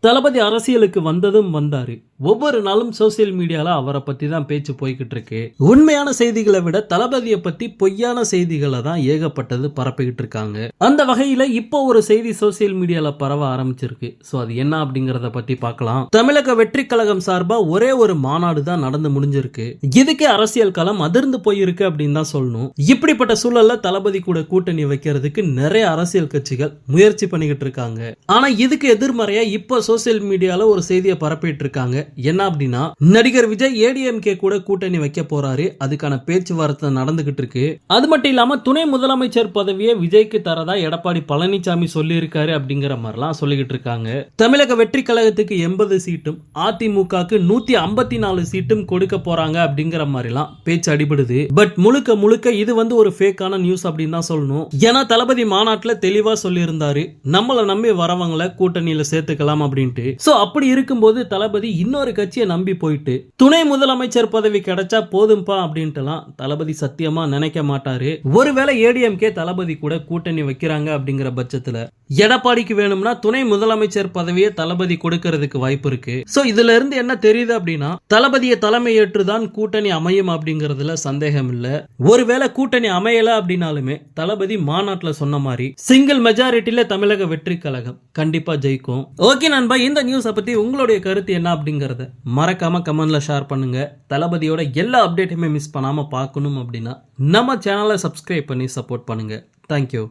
தளபதி அரசியலுக்கு வந்ததும் வந்தாரு. ஒவ்வொரு நாளும் சோசியல் மீடியாவில் அவரை பற்றி தான் பேச்சு போய்கிட்டு இருக்கு. உண்மையான செய்திகளை விட தளபதியை பற்றி பொய்யான செய்திகளை தான் ஏகப்பட்டது பரப்பிக்கிட்டு இருக்காங்க. அந்த வகையில் இப்போ ஒரு செய்தி சோசியல் மீடியாவில் பரவ ஆரம்பிச்சிருக்கு. ஸோ அது என்ன அப்படிங்கிறத பற்றி பார்க்கலாம். தமிழக வெற்றி கழகம் சார்பாக ஒரே ஒரு மாநாடு தான் நடந்து முடிஞ்சிருக்கு. இதுக்கே அரசியல் களம் அதிர்ந்து போயிருக்கு அப்படின்னு தான் சொல்லணும். இப்படிப்பட்ட சூழலில் தளபதி கூட கூட்டணி வைக்கிறதுக்கு நிறைய அரசியல் கட்சிகள் முயற்சி பண்ணிக்கிட்டு இருக்காங்க. ஆனால் இதுக்கு எதிர்மறையாக இப்போ சோசியல் மீடியாவில் ஒரு செய்தியை பரப்பிட்டு இருக்காங்க. என்ன அப்படின்னா நடிகர் விஜய் ஏடிஎம்கே கூட கூட்டணி வைக்க போறாரு. அதுக்கான பேச்சுவார்த்தை நடந்துகிட்டு இருக்கு. அது மட்டும் இல்லாம துணை முதலமைச்சர் பதவியை விஜய்க்கு தரதா எடப்பாடி பழனிசாமி சொல்லியிருக்காரு அப்படிங்கிற மாதிரிலாம் சொல்லிக்கிட்டு இருக்காங்க. தமிழக வெற்றி கழகத்துக்கு எண்பது சீட்டும் அதிமுகக்கு நூத்தி ஐம்பத்தி நாலு சீட்டும் கொடுக்க போறாங்க அப்படிங்கிற மாதிரிலாம் பேச்சு அடிபடுது. பட் முழுக்க முழுக்க இது வந்து ஒரு ஃபேக்கான நியூஸ் அப்படின்னு தான் சொல்லணும். ஏன்னா தளபதி மாநாட்டில் தெளிவா சொல்லியிருந்தாரு. நம்மளை நம்பி வரவங்களை கூட்டணியில சேர்த்துக்கலாம் அப்படின்ட்டு. சோ அப்படி இருக்கும்போது தளபதி இன்னும் இன்னொரு கட்சியை நம்பி போயிட்டு துணை முதலமைச்சர் பதவி கிடைச்சா போதும்பா அப்படின்ட்டுலாம் தளபதி சத்தியமா நினைக்க மாட்டாரு. ஒருவேளை ஏடிஎம்கே தளபதி கூட கூட்டணி வைக்கிறாங்க அப்படிங்கிற பட்சத்துல எடப்பாடிக்கு வேணும்னா துணை முதலமைச்சர் பதவியை தளபதி கொடுக்கறதுக்கு வாய்ப்பு இருக்கு. சோ இதுல இருந்து என்ன தெரியுது அப்படின்னா தளபதியை தலைமை ஏற்றுதான் கூட்டணி அமையும் அப்படிங்கறதுல சந்தேகம் இல்ல. ஒருவேளை கூட்டணி அமையல அப்படின்னாலுமே தளபதி மாநாட்டுல சொன்ன மாதிரி சிங்கிள் மெஜாரிட்டில தமிழக வெற்றி கழகம் கண்டிப்பா ஜெயிக்கும். ஓகே நண்பா இந்த நியூஸை பத்தி உங்களுடைய கருத்து என்ன அப்படிங்கிற அப்படிங்கறத மறக்காம கமெண்ட்ல ஷேர் பண்ணுங்க. தளபதியோட எல்லா அப்டேட்டுமே மிஸ் பண்ணாம பார்க்கணும் அப்படின்னா நம்ம சேனலை சப்ஸ்கிரைப் பண்ணி சப்போர்ட் பண்ணுங்க. தேங்க்யூ